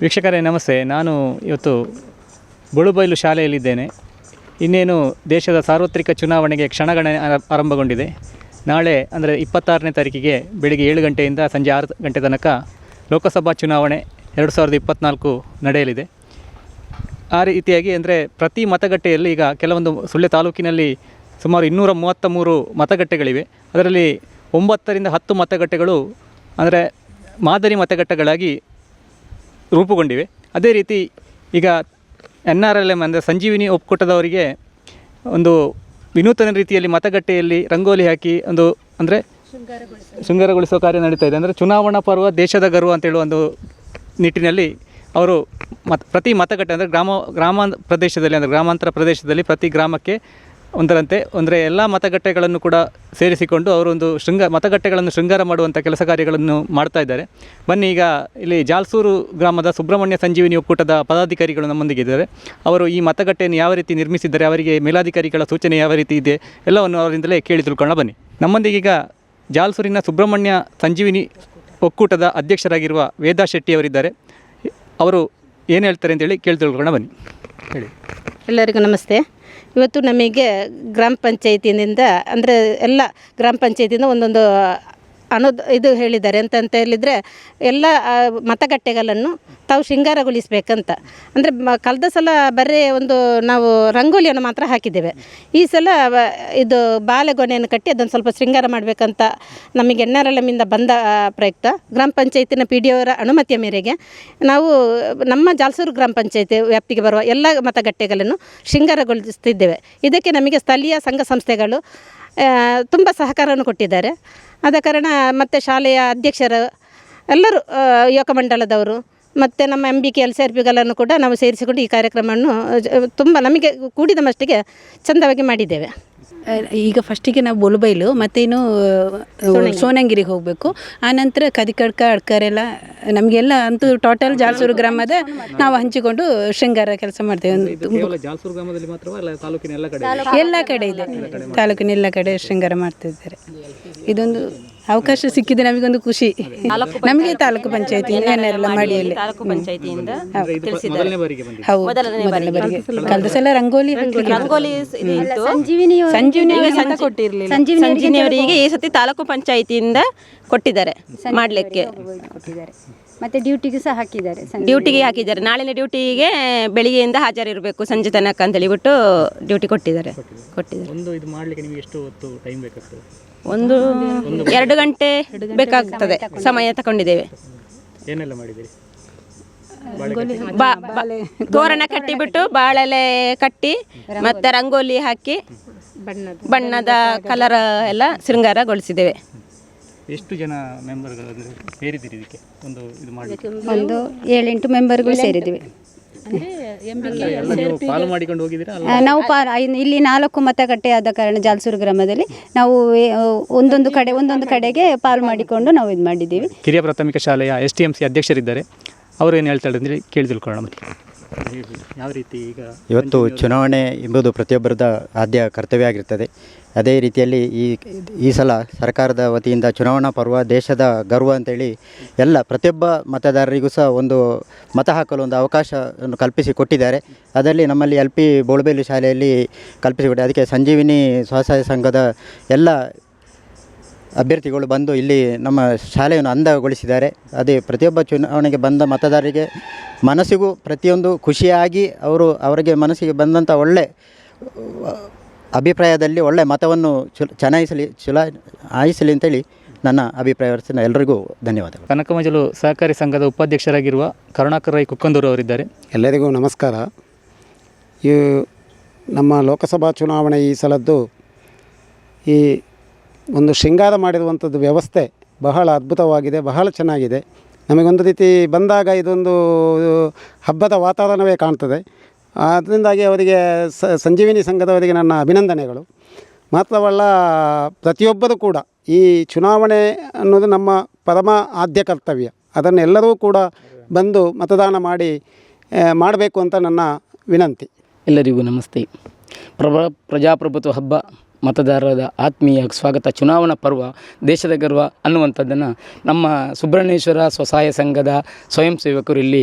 ವೀಕ್ಷಕರೇ, ನಮಸ್ತೆ. ನಾನು ಇವತ್ತು ಬಳುಬೈಲು ಶಾಲೆಯಲ್ಲಿದ್ದೇನೆ. ಇನ್ನೇನು ದೇಶದ ಸಾರ್ವತ್ರಿಕ ಚುನಾವಣೆಗೆ ಕ್ಷಣಗಣನೆ ಆರ- ಆರಂಭಗೊಂಡಿದೆ. ನಾಳೆ, ಅಂದರೆ ಇಪ್ಪತ್ತಾರನೇ ತಾರೀಕಿಗೆ ಬೆಳಿಗ್ಗೆ ಏಳು ಗಂಟೆಯಿಂದ ಸಂಜೆ ಆರು ಗಂಟೆ ತನಕ ಲೋಕಸಭಾ ಚುನಾವಣೆ ಎರಡು ಸಾವಿರದ ಇಪ್ಪತ್ತ್ನಾಲ್ಕು ನಡೆಯಲಿದೆ. ಆ ರೀತಿಯಾಗಿ, ಅಂದರೆ ಪ್ರತಿ ಮತಗಟ್ಟೆಯಲ್ಲಿ ಈಗ ಕೆಲವೊಂದು ಸುಳ್ಯ ತಾಲೂಕಿನಲ್ಲಿ ಸುಮಾರು ಇನ್ನೂರ ಮೂವತ್ತ ಮೂರು ಮತಗಟ್ಟೆಗಳಿವೆ. ಅದರಲ್ಲಿ ಒಂಬತ್ತರಿಂದ ಹತ್ತು ಮತಗಟ್ಟೆಗಳು, ಅಂದರೆ ಮಾದರಿ ಮತಗಟ್ಟೆಗಳಾಗಿ ರೂಪುಗೊಂಡಿವೆ. ಅದೇ ರೀತಿ ಈಗ ಎನ್ ಆರ್ ಎಲ್ ಎಂ ಅಂದರೆ ಸಂಜೀವಿನಿ ಒಕ್ಕೂಟದವರಿಗೆ ಒಂದು ವಿನೂತನ ರೀತಿಯಲ್ಲಿ ಮತಗಟ್ಟೆಯಲ್ಲಿ ರಂಗೋಲಿ ಹಾಕಿ ಒಂದು ಅಂದರೆ ಶೃಂಗಾರಗೊಳಿಸುವ ಕಾರ್ಯ ನಡೀತಾ ಇದೆ. ಅಂದರೆ ಚುನಾವಣಾ ಪರ್ವ ದೇಶದ ಗರ್ವ ಅಂತೇಳುವ ಒಂದು ನಿಟ್ಟಿನಲ್ಲಿ ಅವರು ಮತ್, ಪ್ರತಿ ಮತಗಟ್ಟೆ ಅಂದರೆ ಗ್ರಾಮ ಗ್ರಾಮ ಪ್ರದೇಶದಲ್ಲಿ ಅಂದರೆ ಗ್ರಾಮಾಂತರ ಪ್ರದೇಶದಲ್ಲಿ ಪ್ರತಿ ಗ್ರಾಮಕ್ಕೆ ಒಂದರಂತೆ, ಅಂದರೆ ಎಲ್ಲ ಮತಗಟ್ಟೆಗಳನ್ನು ಕೂಡ ಸೇರಿಸಿಕೊಂಡು ಅವರೊಂದು ಶೃಂಗ, ಮತಗಟ್ಟೆಗಳನ್ನು ಶೃಂಗಾರ ಮಾಡುವಂಥ ಕೆಲಸ ಕಾರ್ಯಗಳನ್ನು ಮಾಡ್ತಾ ಇದ್ದಾರೆ. ಬನ್ನಿ ಈಗ ಇಲ್ಲಿ ಜಾಲ್ಸೂರು ಗ್ರಾಮದ ಸುಬ್ರಹ್ಮಣ್ಯ ಸಂಜೀವಿನಿ ಒಕ್ಕೂಟದ ಪದಾಧಿಕಾರಿಗಳು ನಮ್ಮೊಂದಿಗೆ ಇದ್ದಾರೆ. ಅವರು ಈ ಮತಗಟ್ಟೆಯನ್ನು ಯಾವ ರೀತಿ ನಿರ್ಮಿಸಿದ್ದಾರೆ, ಅವರಿಗೆ ಮೇಲಾಧಿಕಾರಿಗಳ ಸೂಚನೆ ಯಾವ ರೀತಿ ಇದೆ, ಎಲ್ಲವನ್ನು ಅವರಿಂದಲೇ ಕೇಳಿ ತಿಳ್ಕೊಳ್ಳೋಣ. ಬನ್ನಿ. ನಮ್ಮೊಂದಿಗೆ ಈಗ ಜಾಲ್ಸೂರಿನ ಸುಬ್ರಹ್ಮಣ್ಯ ಸಂಜೀವಿನಿ ಒಕ್ಕೂಟದ ಅಧ್ಯಕ್ಷರಾಗಿರುವ ವೇದಾ ಶೆಟ್ಟಿ ಅವರಿದ್ದಾರೆ. ಅವರು ಏನು ಹೇಳ್ತಾರೆ ಅಂತೇಳಿ ಕೇಳಿ ತಿಳ್ಕೊಳ್ಳೋಣ. ಬನ್ನಿ. ಹೇಳಿ. ಎಲ್ಲರಿಗೂ ನಮಸ್ತೆ. ಇವತ್ತು ನಮಗೆ ಗ್ರಾಮ ಪಂಚಾಯತಿಯಿಂದ ಅಂದರೆ ಎಲ್ಲ ಗ್ರಾಮ ಪಂಚಾಯಿತಿಯಿಂದ ಒಂದೊಂದು ಅನು ಇದು ಹೇಳಿದ್ದಾರೆ ಅಂತಂತ ಹೇಳಿದರೆ ಎಲ್ಲ ಮತಗಟ್ಟೆಗಳನ್ನು ತಾವು ಶೃಂಗಾರಗೊಳಿಸಬೇಕಂತ. ಅಂದರೆ ಕಳೆದ ಸಲ ಬರೀ ಒಂದು ನಾವು ರಂಗೋಲಿಯನ್ನು ಮಾತ್ರ ಹಾಕಿದ್ದೇವೆ. ಈ ಸಲ ಇದು ಬಾಳೆಗೊನೆಯನ್ನು ಕಟ್ಟಿ ಅದನ್ನು ಸ್ವಲ್ಪ ಶೃಂಗಾರ ಮಾಡಬೇಕಂತ ನಮಗೆ ಎನ್ ಆರ್ ಬಂದ ಪ್ರಯುಕ್ತ. ಗ್ರಾಮ ಪಂಚಾಯತಿನ ಪಿ ಡಿ ಅವರ ಅನುಮತಿಯ ಮೇರೆಗೆ ನಾವು, ನಮ್ಮ ಜಾಲ್ಸೂರು ಗ್ರಾಮ ಪಂಚಾಯತಿ ವ್ಯಾಪ್ತಿಗೆ ಬರುವ ಎಲ್ಲ ಮತಗಟ್ಟೆಗಳನ್ನು ಶೃಂಗಾರಗೊಳಿಸ್ತಿದ್ದೇವೆ. ಇದಕ್ಕೆ ನಮಗೆ ಸ್ಥಳೀಯ ಸಂಘ ಸಂಸ್ಥೆಗಳು ತುಂಬ ಸಹಕಾರವನ್ನು ಕೊಟ್ಟಿದ್ದಾರೆ. ಆದ ಕಾರಣ ಮತ್ತು ಶಾಲೆಯ ಅಧ್ಯಕ್ಷರು ಎಲ್ಲರೂ ಯುವಕ ಮಂಡಲದವರು ಮತ್ತು ನಮ್ಮ M B K L C R ಪಿಗಳನ್ನು ಕೂಡ ನಾವು ಸೇರಿಸಿಕೊಂಡು ಈ ಕಾರ್ಯಕ್ರಮವನ್ನು ತುಂಬ ನಮಗೆ ಕೂಡಿದ ಮಟ್ಟಿಗೆ ಚಂದವಾಗಿ ಮಾಡಿದ್ದೇವೆ. ಈಗ ಫಸ್ಟಿಗೆ ನಾವು ಬೊಲುಬೈಲು ಮತ್ತೇನು ಸೋನಂಗಿರಿಗೆ ಹೋಗಬೇಕು. ಆನಂತರ ಕದಿಕಡ್ಕ ಅಡ್ಕರೆಲ್ಲ ನಮಗೆಲ್ಲ ಅಂತೂ ಟೋಟಲ್ ಜಾಲ್ಸೂರು ಗ್ರಾಮದ ನಾವು ಹಂಚಿಕೊಂಡು ಶೃಂಗಾರ ಕೆಲಸ ಮಾಡ್ತೇವೆ. ಎಲ್ಲ ಕಡೆ ಇದೆ. ತಾಲೂಕಿನ ಎಲ್ಲ ಕಡೆ ಶೃಂಗಾರ ಮಾಡ್ತಿದ್ದಾರೆ. ಇದೊಂದು ಅವಕಾಶ ಸಿಕ್ಕಿದೆ ನಮಗೊಂದು ಖುಷಿ. ನಮಗೆ ತಾಲೂಕು ಪಂಚಾಯತಿ ಏನೆಲ್ಲ ಮಾಡಿಯಲ್ಲಿ. ತಾಲೂಕು ಪಂಚಾಯತಿಯಿಂದ ಮೊದಲನೇ ಬಾರಿಗೆ ಬಂದಿದೆ ಹೌದು ಮೊದಲನೇ ಬಾರಿಗೆ. ಕಳೆದ ಸಲ ರಂಗೋಲಿ ಸಂಜೀವಿನಿಯವರಿಗೆ ರಂಗೋಲಿ ಸಂಜೀವಿನಿ ಈಗ ಸಂಜಿ- ಸಂಜೀವಿನಿ ಅವರಿಗೆ ಈ ಸತಿ ತಾಲೂಕು ಪಂಚಾಯತಿಯಿಂದ ಕೊಟ್ಟಿದ್ದಾರೆ ಮಾಡ್ಲಿಕ್ಕೆ. ಕೊಟ್ಟಿದ್ದಾರೆ. ಮತ್ತೆ ಡ್ಯೂಟಿಗೆ ಸಹ ಹಾಕಿದ್ದಾರೆ ಡ್ಯೂಟಿಗೆ ಹಾಕಿದ್ದಾರೆ. ನಾಳಿನ ಡ್ಯೂಟಿಗೆ ಬೆಳಿಗ್ಗೆಯಿಂದ ಹಾಜರಿರಬೇಕು ಸಂಜೆ ತನಕ ಅಂತ ಹೇಳಿಬಿಟ್ಟು ಡ್ಯೂಟಿ ಕೊಟ್ಟಿದ್ದಾರೆ. ಕೊಟ್ಟಿದ್ದಾರೆ. ಒಂದು ಇದು ಮಾಡಲಿಕ್ಕೆ ನಿಮಗೆ ಎಷ್ಟು ಹೊತ್ತು ಟೈಮ್ ಬೇಕಾಗ್ತದೆ ಒಂದು ಎರಡು ಗಂಟೆ ಬೇಕಾಗ್ತದೆ ಸಮಯ ತಗೊಂಡಿದ್ದೇವೆ ಏನೆಲ್ಲ ಮಾಡಿದ್ದೀರಿ? ಬಾ- ಬಾ- ತೋರಣ ಕಟ್ಟಿಬಿಟ್ಟು ಬಾಳೆಲೆ ಕಟ್ಟಿ ಮತ್ತೆ ರಂಗೋಲಿ ಹಾಕಿ ಬಣ್ಣದ ಕಲರ್ ಎಲ್ಲ ಶೃಂಗಾರಗೊಳಿಸಿದ್ದೇವೆ. ಎಷ್ಟು ಜನ ಮೆಂಬರ್ಗಳು ಸೇರಿದ್ದೀರಿ ಇದಕ್ಕೆ? ಒಂದು ಇದು ಮಾಡಿ. ಒಂದು ಏಳೆಂಟು ಮೆಂಬರ್ಗಳು ಸೇರಿದ್ವಿ ನೀವು ಪಾ ಇಲ್ಲಿ ನಾಲ್ಕು ಮತಗಟ್ಟೆ ಆದ ಕಾರಣ ಜಾಲ್ಸೂರು ಗ್ರಾಮದಲ್ಲಿ ನಾವು ಒಂದೊಂದು ಕಡೆ ಒಂದೊಂದು ಕಡೆಗೆ ಪಾಲು ಮಾಡಿಕೊಂಡು ನಾವು ಇದು ಮಾಡಿದ್ದೀವಿ. ಕಿರಿಯ ಪ್ರಾಥಮಿಕ ಶಾಲೆಯ ಎಸ್ ಟಿ ಎಂ ಸಿ ಅಧ್ಯಕ್ಷರಿದ್ದಾರೆ. ಅವರು ಏನು ಹೇಳ್ತಾರೆ ಅಂದರೆ ಕೇಳಿ ತಿಳ್ಕೊಳ್ಳೋಣ ಮತ್ತೆ. ಯಾವ ರೀತಿ ಈಗ ಇವತ್ತು ಚುನಾವಣೆ ಎಂಬುದು ಪ್ರತಿಯೊಬ್ಬರದ ಆದ್ಯ ಕರ್ತವ್ಯ ಆಗಿರ್ತದೆ. ಅದೇ ರೀತಿಯಲ್ಲಿ ಈ ಈ ಸಲ ಸರ್ಕಾರದ ವತಿಯಿಂದ ಚುನಾವಣಾ ಪರ್ವ ದೇಶದ ಗರ್ವ ಅಂತೇಳಿ ಎಲ್ಲ ಪ್ರತಿಯೊಬ್ಬ ಮತದಾರರಿಗೂ ಸಹ ಒಂದು ಮತ ಹಾಕಲು ಒಂದು ಅವಕಾಶವನ್ನು ಕಲ್ಪಿಸಿ ಕೊಟ್ಟಿದ್ದಾರೆ. ಅದರಲ್ಲಿ ನಮ್ಮಲ್ಲಿ ಎಲ್ ಪಿ ಬೋಳಬೇಲು ಶಾಲೆಯಲ್ಲಿ ಕಲ್ಪಿಸಿಕೊಟ್ಟೆ ಅದಕ್ಕೆ ಸಂಜೀವಿನಿ ಸ್ವಸಹಾಯ ಸಂಘದ ಎಲ್ಲ ಅಭ್ಯರ್ಥಿಗಳು ಬಂದು ಇಲ್ಲಿ ನಮ್ಮ ಶಾಲೆಯನ್ನು ಅಂದಗೊಳಿಸಿದ್ದಾರೆ. ಅದೇ ಪ್ರತಿಯೊಬ್ಬ ಚುನಾವಣೆಗೆ ಬಂದ ಮತದಾರರಿಗೆ ಮನಸ್ಸಿಗೂ ಪ್ರತಿಯೊಂದು ಖುಷಿಯಾಗಿ ಅವರು ಅವರಿಗೆ ಮನಸ್ಸಿಗೆ ಬಂದಂಥ ಒಳ್ಳೆ ಅಭಿಪ್ರಾಯದಲ್ಲಿ ಒಳ್ಳೆ ಮತವನ್ನು ಚುಲ ಚಲಾಯಿಸಲಿ ಚಲಾಯಿಸಲಿ ಅಂತೇಳಿ ನನ್ನ ಅಭಿಪ್ರಾಯ ಎಲ್ಲರಿಗೂ ಧನ್ಯವಾದಗಳು. ಕನಕಮಜಲು ಸಹಕಾರಿ ಸಂಘದ ಉಪಾಧ್ಯಕ್ಷರಾಗಿರುವ ಕರುಣಾಕರ ರೈ ಕುಕ್ಕಂದೂರು ಅವರಿದ್ದಾರೆ. ಎಲ್ಲರಿಗೂ ನಮಸ್ಕಾರ. ಈ ನಮ್ಮ ಲೋಕಸಭಾ ಚುನಾವಣೆ ಈ ಸಲದ್ದು ಈ ಒಂದು ಶೃಂಗಾರ ಮಾಡಿರುವಂಥದ್ದು ವ್ಯವಸ್ಥೆ ಬಹಳ ಅದ್ಭುತವಾಗಿದೆ ಬಹಳ ಚೆನ್ನಾಗಿದೆ. ನಮಗೊಂದು ರೀತಿ ಬಂದಾಗ ಇದೊಂದು ಹಬ್ಬದ ವಾತಾವರಣವೇ ಕಾಣ್ತದೆ. ಅದರಿಂದಾಗಿ ಅವರಿಗೆ ಸಂಜೀವಿನಿ ಸಂಘದವರಿಗೆ ನನ್ನ ಅಭಿನಂದನೆಗಳು. ಮಾತ್ರವಲ್ಲ, ಪ್ರತಿಯೊಬ್ಬರೂ ಕೂಡ ಈ ಚುನಾವಣೆ ಅನ್ನೋದು ನಮ್ಮ ಪರಮ ಆದ್ಯ ಕರ್ತವ್ಯ. ಅದನ್ನು ಎಲ್ಲರೂ ಕೂಡ ಬಂದು ಮತದಾನ ಮಾಡಿ ಮಾಡಬೇಕು ಅಂತ ನನ್ನ ವಿನಂತಿ. ಎಲ್ಲರಿಗೂ ನಮಸ್ತೆ. ಪ್ರಭ, ಪ್ರಜಾಪ್ರಭುತ್ವ ಹಬ್ಬ ಮತದಾರರ ಆತ್ಮೀಯ ಸ್ವಾಗತ ಚುನಾವಣಾ ಪರ್ವ ದೇಶದ ಗರ್ವ ಅನ್ನುವಂಥದ್ದನ್ನು ನಮ್ಮ ಸುಬ್ರಹ್ಮಣ್ಯೇಶ್ವರ ಸ್ವಸಹಾಯ ಸಂಘದ ಸ್ವಯಂ ಸೇವಕರು ಇಲ್ಲಿ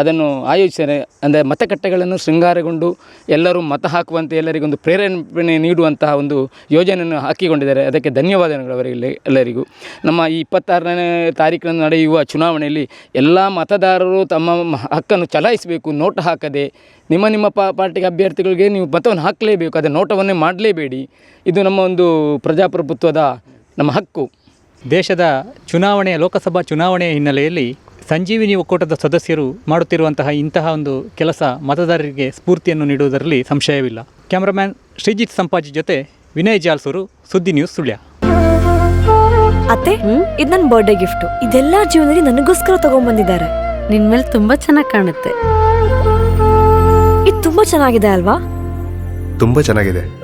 ಅದನ್ನು ಆಯೋಜಿಸಿದ್ದಾರೆ. ಅಂದರೆ ಮತಗಟ್ಟೆಗಳನ್ನು ಶೃಂಗಾರಗೊಂಡು ಎಲ್ಲರೂ ಮತ ಹಾಕುವಂತೆ ಎಲ್ಲರಿಗೊಂದು ಪ್ರೇರಣೆ ನೀಡುವಂತಹ ಒಂದು ಯೋಜನೆಯನ್ನು ಹಾಕಿಕೊಂಡಿದ್ದಾರೆ. ಅದಕ್ಕೆ ಧನ್ಯವಾದಗಳು ಅವರಿಗೆ ಎಲ್ಲರಿಗೂ. ನಮ್ಮ ಈ ಇಪ್ಪತ್ತಾರನೇ ತಾರೀಕಿನ ನಡೆಯುವ ಚುನಾವಣೆಯಲ್ಲಿ ಎಲ್ಲ ಮತದಾರರು ತಮ್ಮ ಹಕ್ಕನ್ನು ಚಲಾಯಿಸಬೇಕು, ನೋಟ್ ಹಾಕದೆ ನಿಮ್ಮ ನಿಮ್ಮ ಪಾರ್ಟಿಗೆ ಅಭ್ಯರ್ಥಿಗಳಿಗೆ ನೀವು ಮತವನ್ನು ಹಾಕಲೇಬೇಕು. ಅದೇ ನೋಟವನ್ನೇ ಮಾಡಲೇಬೇಡಿ. ಇದು ನಮ್ಮ ಒಂದು ಪ್ರಜಾಪ್ರಭುತ್ವದ ನಮ್ಮ ಹಕ್ಕು. ದೇಶದ ಚುನಾವಣೆಯ ಲೋಕಸಭಾ ಚುನಾವಣೆಯ ಹಿನ್ನೆಲೆಯಲ್ಲಿ ಸಂಜೀವಿನಿ ಒಕ್ಕೂಟದ ಸದಸ್ಯರು ಮಾಡುತ್ತಿರುವಂತಹ ಇಂತಹ ಒಂದು ಕೆಲಸ ಮತದಾರರಿಗೆ ಸ್ಫೂರ್ತಿಯನ್ನು ನೀಡುವುದರಲ್ಲಿ ಸಂಶಯವಿಲ್ಲ. ಕ್ಯಾಮ್ರಾಮ್ಯಾನ್ ಶ್ರೀಜಿತ್ ಸಂಪಾಜಿ ಜೊತೆ ವಿನಯ್ ಜಾಲ್ಸೂರು ಸುದ್ದಿ ನ್ಯೂಸ್ ಸುಳ್ಯ. ಅತ್ತೆ ಇದು ನನ್ನ ಬರ್ಡೇ ಗಿಫ್ಟ್ ಇದೆಲ್ಲ ಜೀವನದಲ್ಲಿ ನನಗೋಸ್ಕರ ತಗೊಂಡ್ಬಂದಿದ್ದಾರೆ. ನಿನ್ ಮೇಲೆ ತುಂಬಾ ಚೆನ್ನಾಗಿ ಕಾಣುತ್ತೆ. ಇದು ತುಂಬಾ ಚೆನ್ನಾಗಿದೆ ಅಲ್ವಾ? ತುಂಬಾ ಚೆನ್ನಾಗಿದೆ.